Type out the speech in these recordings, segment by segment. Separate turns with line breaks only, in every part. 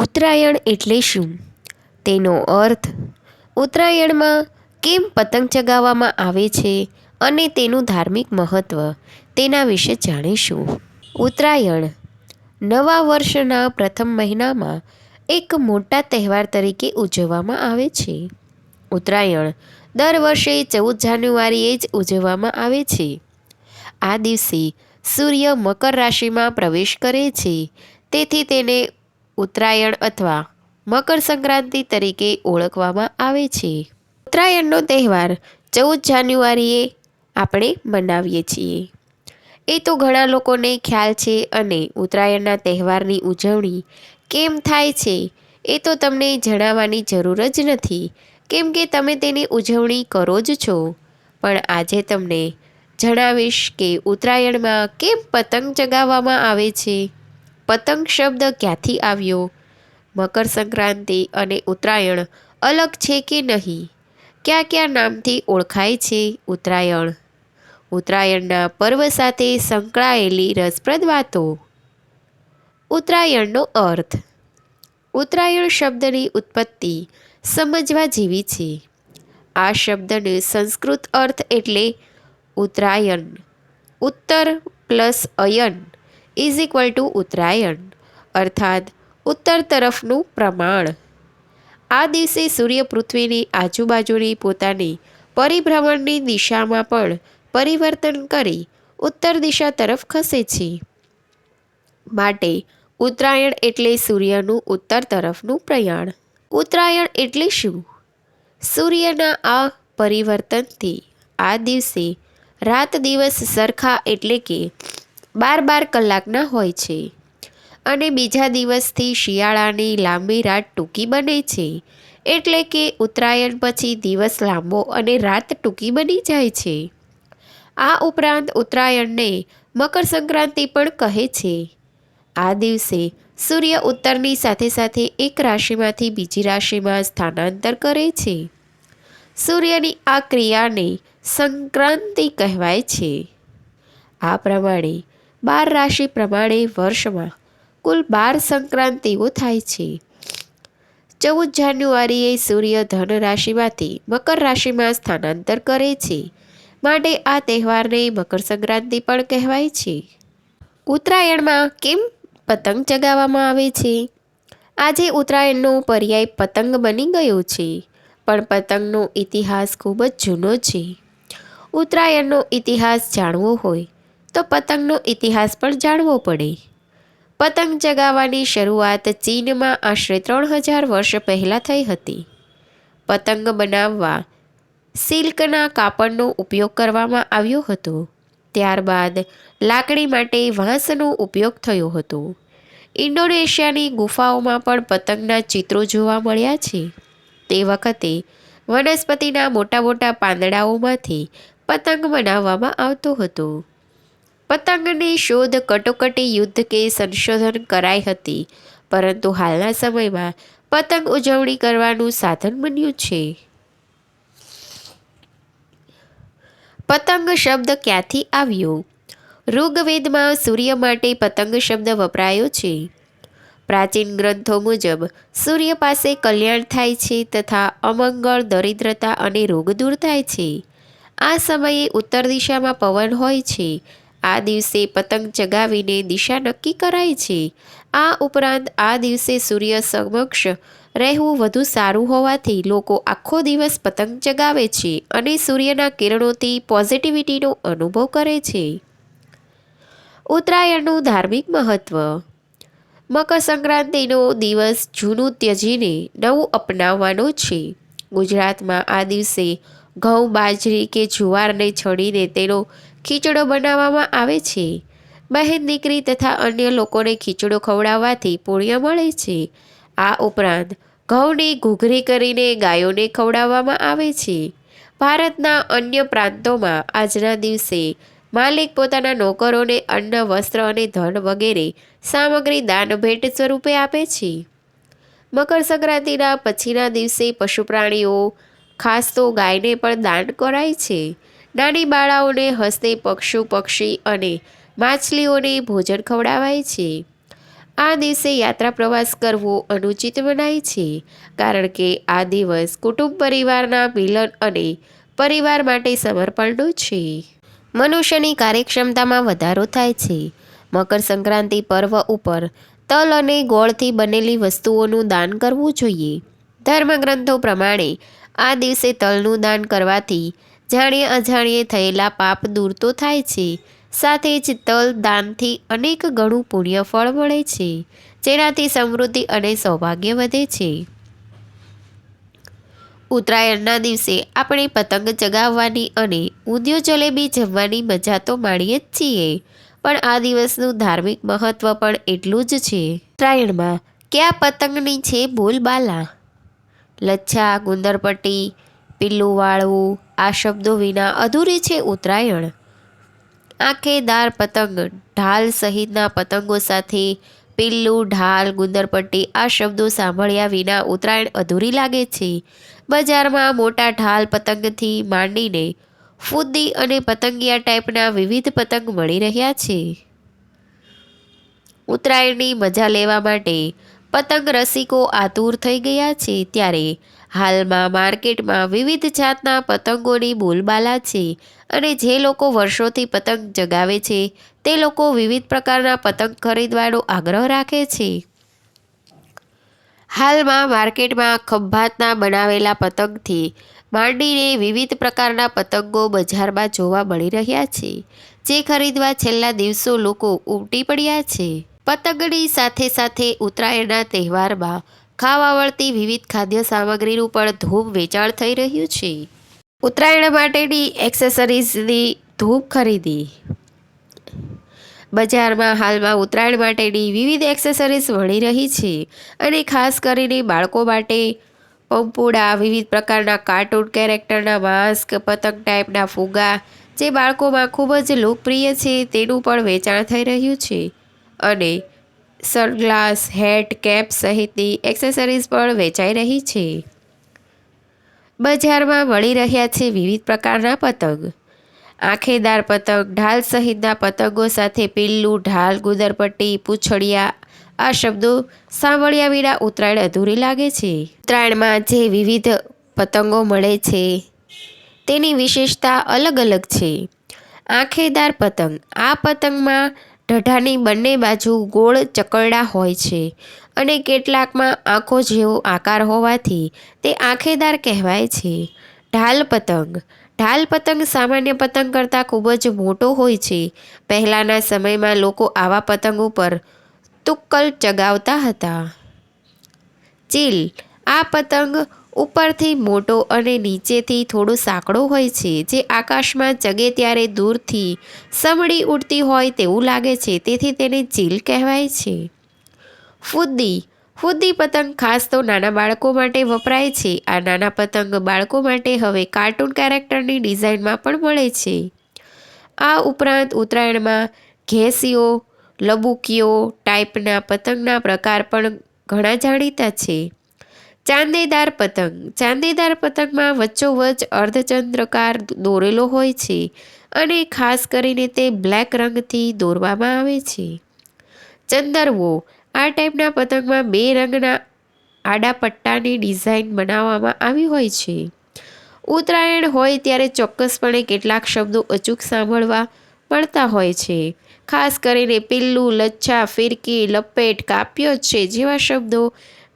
ઉત્તરાયણ એટલે શું તેનો અર્થ ઉત્તરાયણમાં કેમ પતંગ ચગાવવામાં આવે છે અને તેનું ધાર્મિક મહત્ત્વ તેના વિશે જાણીશું ઉત્તરાયણ નવા વર્ષના પ્રથમ મહિનામાં એક મોટા તહેવાર તરીકે ઉજવવામાં આવે છે ઉત્તરાયણ દર વર્ષે ચૌદ જાન્યુઆરીએ જ ઉજવવામાં આવે છે આ દિવસે સૂર્ય મકર રાશિમાં પ્રવેશ કરે છે તેથી તેને ઉત્તરાયણ અથવા મકર સંક્રાંતિ તરીકે ઓળખવામાં આવે છે ઉત્તરાયણનો તહેવાર ચૌદ જાન્યુઆરીએ આપણે મનાવીએ છીએ એ તો ઘણા લોકોને ખ્યાલ છે અને ઉત્તરાયણના તહેવારની ઉજવણી કેમ થાય છે એ તો તમને જણાવવાની જરૂર જ નથી કેમ કે તમે તેની ઉજવણી કરો જ છો પણ આજે તમને જણાવીશ કે ઉત્તરાયણમાં કેમ પતંગ ચગાવવામાં આવે છે પતંગ શબ્દ ક્યાંથી આવ્યો મકર સંક્રાંતિ અને ઉત્તરાયણ અલગ છે કે નહીં કયા કયા નામથી ઓળખાય છે ઉત્તરાયણ ઉત્તરાયણના પર્વ સાથે સંકળાયેલી રસપ્રદ વાતો ઉત્તરાયણનો અર્થ ઉત્તરાયણ શબ્દની ઉત્પત્તિ સમજવા જેવી છે આ શબ્દનો સંસ્કૃત અર્થ એટલે ઉત્તરાયણ ઉત્તર પ્લસ અયન ઇઝ ઇક્વલ ટુ ઉત્તરાયણ અર્થાત ઉત્તર તરફનું પ્રમાણ આ દિવસે સૂર્ય પૃથ્વીની આજુબાજુની પોતાની પરિભ્રમણની દિશામાં પણ પરિવર્તન કરી ઉત્તર દિશા તરફ ખસે છે માટે ઉત્તરાયણ એટલે સૂર્યનું ઉત્તર તરફનું પ્રયાણ ઉત્તરાયણ એટલે શું સૂર્યના આ પરિવર્તનથી આ દિવસે રાત દિવસ સરખા એટલે કે બાર બાર કલાકના હોય છે અને બીજા દિવસથી શિયાળાની લાંબી રાત ટૂંકી બને છે એટલે કે ઉત્તરાયણ પછી દિવસ લાંબો અને રાત ટૂંકી બની જાય છે આ ઉપરાંત ઉત્તરાયણને મકર સંક્રાંતિ પણ કહે છે આ દિવસે સૂર્ય ઉત્તરની સાથે સાથે એક રાશિમાંથી બીજી રાશિમાં સ્થાનાંતર કરે છે સૂર્યની આ ક્રિયાને સંક્રાંતિ કહેવાય છે આ પ્રમાણે બાર રાશિ પ્રમાણે વર્ષમાં કુલ બાર સંક્રાંતિઓ થાય છે ચૌદ જાન્યુઆરીએ સૂર્ય ધન રાશિમાંથી મકર રાશિમાં સ્થાનાંતર કરે છે માટે આ તહેવારને મકર સંક્રાંતિ પણ કહેવાય છે ઉત્તરાયણમાં કેમ પતંગ ચગાવવામાં આવે છે આજે ઉત્તરાયણનો પર્યાય પતંગ બની ગયો છે પણ પતંગનો ઇતિહાસ ખૂબ જ જૂનો છે ઉત્તરાયણનો ઇતિહાસ જાણવો હોય તો પતંગનો ઇતિહાસ પણ જાણવો પડે પતંગ ચગાવવાની શરૂઆત ચીનમાં આશરે ત્રણ હજાર વર્ષ પહેલાં થઈ હતી પતંગ બનાવવા સિલ્કના કાપડનો ઉપયોગ કરવામાં આવ્યો હતો ત્યારબાદ લાકડી માટે વાંસનો ઉપયોગ થયો હતો ઇન્ડોનેશિયાની ગુફાઓમાં પણ પતંગના ચિત્રો જોવા મળ્યા છે તે વખતે વનસ્પતિના મોટા મોટા પાંદડાઓમાંથી પતંગ બનાવવામાં આવતો હતો પતંગની શોધ કટોકટી યુદ્ધ કે સંશોધન કરાઈ હતી પરંતુ હાલના સમયમાં પતંગ ઉજવણી કરવાનું સાધન બન્યું છે પતંગ શબ્દ ક્યાંથી આવ્યો ઋગ્વેદમાં સૂર્ય માટે પતંગ શબ્દ વપરાયો છે પ્રાચીન ગ્રંથો મુજબ સૂર્ય પાસે કલ્યાણ થાય છે તથા અમંગળ દરિદ્રતા અને રોગ દૂર થાય છે આ સમયે ઉત્તર દિશામાં પવન હોય છે આ દિવસે પતંગ ચગાવીને દિશા નક્કી કરાય છે આ ઉપરાંત આ દિવસે સૂર્ય સમક્ષ રહેવું વધુ સારું હોવાથી લોકો આખો દિવસ પતંગ ચગાવે છે અને સૂર્યના કિરણોથી પોઝિટિવિટીનો અનુભવ કરે છે ઉત્તરાયણનું ધાર્મિક મહત્વ મકર સંક્રાંતિનો દિવસ જૂનું ત્યજીને નવું અપનાવવાનો છે ગુજરાતમાં આ દિવસે ઘઉં બાજરી કે જુવારને છોડીને તેનો ખીચડો બનાવવામાં આવે છે બહેન દીકરી તથા અન્ય લોકોને ખીચડો ખવડાવવાથી પુણ્ય મળે છે આ ઉપરાંત ઘઉંની ઘૂઘરી કરીને ગાયોને ખવડાવવામાં આવે છે ભારતના અન્ય પ્રાંતોમાં આજના દિવસે માલિક પોતાના નોકરોને અન્ન વસ્ત્ર અને ધન વગેરે સામગ્રી દાન ભેટ સ્વરૂપે આપે છે મકર સંક્રાંતિના પછીના દિવસે પશુ પ્રાણીઓ ખાસ તો ગાયને પણ દાન કરાય છે નાની બાળાઓને હસને પક્ષુ પક્ષી અને માછલીઓને ભોજન ખવડાવાય છે આ દિવસે યાત્રા પ્રવાસ કરવો અનુચિત મનાય છે કારણ કે આ દિવસ કુટુંબ પરિવારના મિલન અને પરિવાર માટે સમર્પણનો છે મનુષ્યની કાર્યક્ષમતામાં વધારો થાય છે મકર સંક્રાંતિ પર્વ ઉપર તલ અને ગોળથી બનેલી વસ્તુઓનું દાન કરવું જોઈએ ધર્મગ્રંથો પ્રમાણે આ દિવસે તલનું દાન કરવાથી જાણીએ અજાણીએ થયેલા પાપ દૂર તો થાય છે સાથે જ તલ દાનથી અનેક ગણું પુણ્ય ફળ મળે છે જેનાથી સમૃદ્ધિ અને સૌભાગ્ય વધે છે ઉત્તરાયણના દિવસે આપણે પતંગ ચગાવવાની અને ઊંધિયો જલેબી જમવાની મજા તો માણીએ જ છીએ પણ આ દિવસનું ધાર્મિક મહત્ત્વ પણ એટલું જ છે ઉત્તરાયણમાં કયા પતંગની છે બોલબાલા લચ્છા ગુંદરપટ્ટી પીલું વાળવું આ શબ્દો વિના અધૂરી છે ઉત્તરાયણ આંખેદાર પતંગ ઢાલ સહિતના પતંગો સાથે પિલ્લું ઢાલ ગુંદરપટ્ટી આ શબ્દો સાંભળ્યા વિના ઉત્તરાયણ અધૂરી લાગે છે બજારમાં મોટા ઢાલ પતંગથી માંડીને ફુદ્દી અને પતંગિયા ટાઈપના વિવિધ પતંગ મળી રહ્યા છે ઉત્તરાયણની મજા લેવા માટે પતંગ રસિકો આતુર થઈ ગયા છે ત્યારે હાલમાં માર્કેટમાં વિવિધ જાતના પતંગોની બોલબાલા છે અને જે લોકો વર્ષોથી પતંગ જગાવે છે તે લોકો વિવિધ પ્રકારના પતંગ ખરીદવાનો આગ્રહ રાખે છે હાલમાં માર્કેટમાં ખંભાતના બનાવેલા પતંગથી માંડીને વિવિધ પ્રકારના પતંગો બજારમાં જોવા મળી રહ્યા છે જે ખરીદવા છેલ્લા દિવસો લોકો ઉમટી પડ્યા છે પતંગડી સાથે સાથે ઉત્તરાયણના તહેવારમાં ખાવા વળતી વિવિધ ખાદ્ય સામગ્રીનું પણ ધૂમ વેચાણ થઈ રહ્યું છે ઉત્તરાયણ માટેની એક્સેસરીઝની ધૂમ ખરીદી બજારમાં હાલમાં ઉત્તરાયણ માટેની વિવિધ એક્સેસરીઝ મળી રહી છે અને ખાસ કરીને બાળકો માટે પંપુડા વિવિધ પ્રકારના કાર્ટૂન કેરેક્ટરના માસ્ક પતંગ ટાઈપના ફુગા જે બાળકોમાં ખૂબ જ લોકપ્રિય છે તેનું પણ વેચાણ થઈ રહ્યું છે અને સનગ્લાસ હેટ કેપ સહિતની એક્સેસરીઝ પણ વેચાઈ રહી છે બજારમાં મળી રહ્યા છે વિવિધ પ્રકારના પતંગ આંખેદાર પતંગ ઢાલ સહિતના પતંગો સાથે પિલ્લું ઢાલ ગુદરપટ્ટી પૂંછડિયા આ શબ્દો સાંભળ્યા વિના ઉત્તરાયણ અધૂરી લાગે છે ઉત્તરાયણમાં જે વિવિધ પતંગો મળે છે તેની વિશેષતા અલગ અલગ છે આંખેદાર પતંગ આ પતંગમાં ઢઢાની બંને બાજુ ગોળ ચકરડા હોય છે અને કેટલાકમાં આંખો જેવો આકાર હોવાથી તે આંખેદાર કહેવાય છે ઢાલ પતંગ ઢાલ પતંગ સામાન્ય પતંગ કરતાં ખૂબ જ મોટો હોય છે પહેલાંના સમયમાં લોકો આવા પતંગ ઉપર તુક્કલ ચગાવતા હતા ચીલ આ પતંગ ઉપરથી મોટો અને નીચેથી થોડો સાંકડો હોય છે જે આકાશમાં જગે ત્યારે દૂરથી સમડી ઉડતી હોય તેવું લાગે છે તેથી તેને ચીલ કહેવાય છે ફુદ્દી ફુદ્દી પતંગ ખાસ તો નાના બાળકો માટે વપરાય છે આ નાના પતંગ બાળકો માટે હવે કાર્ટૂન કેરેક્ટરની ડિઝાઇનમાં પણ મળે છે આ ઉપરાંત ઉત્તરાયણમાં ઘેસીઓ લબુકીઓ ટાઈપના પતંગના પ્રકાર પણ ઘણા જાણીતા છે ચાંદેદાર પતંગ ચાંદેદાર પતંગમાં વચ્ચોવચ્ચ અર્ધચંદ્રકાર દોરેલો હોય છે અને ખાસ કરીને તે બ્લેક રંગથી દોરવામાં આવે છે ચંદરવો આ ટાઈપના પતંગમાં બે રંગના આડા પટ્ટાની ડિઝાઇન બનાવવામાં આવી હોય છે ઉત્તરાયણ હોય ત્યારે ચોક્કસપણે કેટલાક શબ્દો અચૂક સાંભળવા મળતા હોય છે ખાસ કરીને પિલ્લું લચ્છા ફિરકી લપેટ કાપ્યો છે જેવા શબ્દો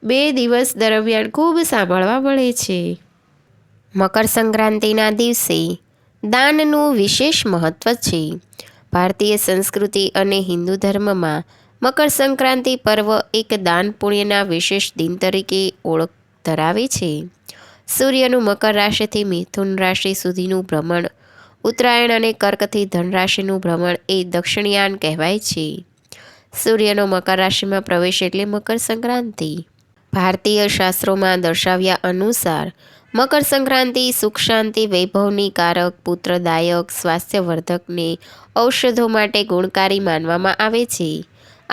બે દિવસ દરમિયાન ખૂબ સાંભળવા મળે છે મકર સંક્રાંતિના દિવસે દાનનું વિશેષ મહત્ત્વ છે ભારતીય સંસ્કૃતિ અને હિન્દુ ધર્મમાં મકર સંક્રાંતિ પર્વ એક દાન પુણ્યના વિશેષ દિન તરીકે ઓળખ ધરાવે છે સૂર્યનું મકર રાશિથી મિથુન રાશિ સુધીનું ભ્રમણ ઉત્તરાયણ અને કર્કથી ધનરાશિનું ભ્રમણ એ દક્ષિણયાન કહેવાય છે સૂર્યનો મકર રાશિમાં પ્રવેશ એટલે મકર સંક્રાંતિ ભારતીય શાસ્ત્રોમાં દર્શાવ્યા અનુસાર મકર સંક્રાંતિ સુખ શાંતિ વૈભવની કારક પુત્રદાયક સ્વાસ્થ્યવર્ધકને ઔષધો માટે ગુણકારી માનવામાં આવે છે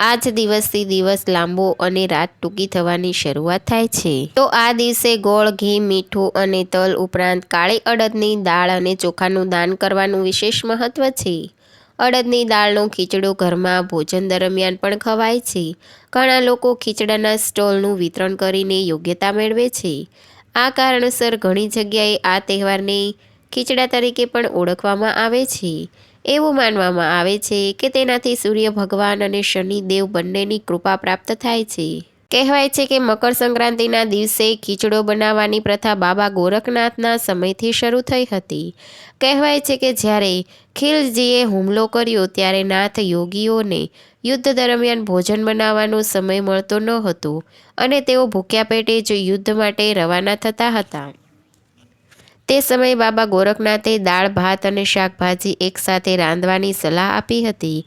આ જ દિવસથી દિવસ લાંબો અને રાત ટૂંકી થવાની શરૂઆત થાય છે તો આ દિવસે ગોળ ઘી મીઠું અને તલ ઉપરાંત કાળી અડદની દાળ અને ચોખાનું દાન કરવાનું વિશેષ મહત્વ છે અડદની દાળનો ખીચડો ઘરમાં ભોજન દરમિયાન પણ ખવાય છે ઘણા લોકો ખીચડાના સ્ટોલનું વિતરણ કરીને યોગ્યતા મેળવે છે આ કારણસર ઘણી જગ્યાએ આ તહેવારને ખીચડા તરીકે પણ ઓળખવામાં આવે છે એવું માનવામાં આવે છે કે તેનાથી સૂર્ય ભગવાન અને શનિદેવ બંનેની કૃપા પ્રાપ્ત થાય છે કહેવાય છે કે મકર સંક્રાંતિના દિવસે ખીચડો બનાવવાની પ્રથા બાબા ગોરખનાથના સમયથી શરૂ થઈ હતી કહેવાય છે કે જ્યારે ખિલજીએ હુમલો કર્યો ત્યારે નાથ યોગીઓને યુદ્ધ દરમિયાન ભોજન બનાવવાનો સમય મળતો ન હતો અને તેઓ ભૂખ્યા પેટે જ યુદ્ધ માટે રવાના થતા હતા તે સમયે બાબા ગોરખનાથે દાળ ભાત અને શાકભાજી એકસાથે રાંધવાની સલાહ આપી હતી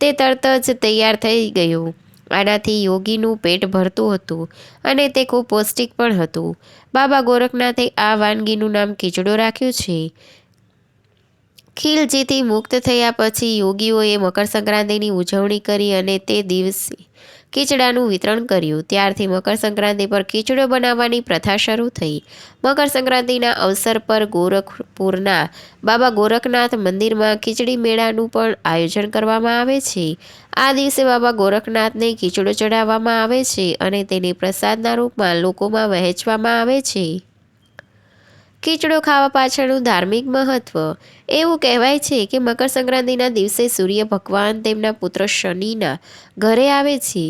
તે તરત જ તૈયાર થઈ ગયું આનાથી યોગીનું પેટ ભરતું હતું અને તે ખૂબ પૌષ્ટિક પણ હતું બાબા ગોરખનાથે આ વાનગીનું નામ કિચડો રાખ્યું છે ખીલજીથી મુક્ત થયા પછી યોગીઓએ મકર સંક્રાંતિની ઉજવણી કરી અને તે દિવસે ખીચડાનું વિતરણ કર્યું ત્યારથી મકરસંક્રાંતિ પર ખીચડો બનાવવાની પ્રથા શરૂ થઈ મકરસંક્રાંતિના અવસર પર ગોરખપુરના બાબા ગોરખનાથ મંદિરમાં ખીચડી મેળાનું પણ આયોજન કરવામાં આવે છે આ દિવસે બાબા ગોરખનાથને ખીચડો ચઢાવવામાં આવે છે અને તેને પ્રસાદના રૂપમાં લોકોમાં વહેંચવામાં આવે છે ખીચડો ખાવા પાછળનું ધાર્મિક મહત્વ એવું કહેવાય છે કે મકર સંક્રાંતિના દિવસે સૂર્ય ભગવાન તેમના પુત્ર શનિના ઘરે આવે છે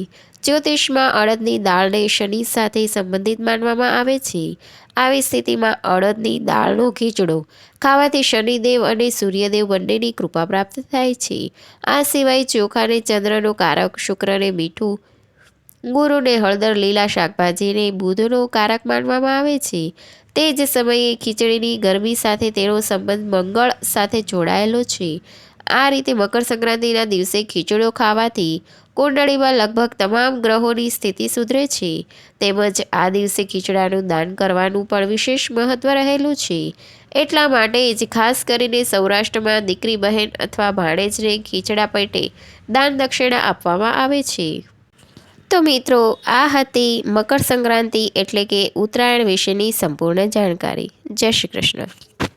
જ્યોતિષમાં અડદની દાળને શનિ સાથે સંબંધિત માનવામાં આવે છે આવી સ્થિતિમાં અડદની દાળનો ખીચડો ખાવાથી શનિદેવ અને સૂર્યદેવ બંનેની કૃપા પ્રાપ્ત થાય છે આ સિવાય ચોખાને ચંદ્રનો કારક શુક્રને મીઠું ગુરુને હળદર લીલા શાકભાજીને બુધનો કારક માનવામાં આવે છે તે જ સમયે ખીચડીની ગરમી સાથે તેનો સંબંધ મંગળ સાથે જોડાયેલો છે આ રીતે મકર સંક્રાંતિના દિવસે ખીચડો ખાવાથી કુંડળીમાં લગભગ તમામ ગ્રહોની સ્થિતિ સુધરે છે તેમજ આ દિવસે ખીચડાનું દાન કરવાનું પણ વિશેષ મહત્ત્વ રહેલું છે એટલા માટે જ ખાસ કરીને સૌરાષ્ટ્રમાં દીકરી બહેન અથવા ભાણેજને ખીચડા પેટે દાન દક્ષિણા આપવામાં આવે છે તો મિત્રો આ હતી મકર સંક્રાંતિ એટલે કે ઉત્તરાયણ વિશેની સંપૂર્ણ જાણકારી જય શ્રી કૃષ્ણ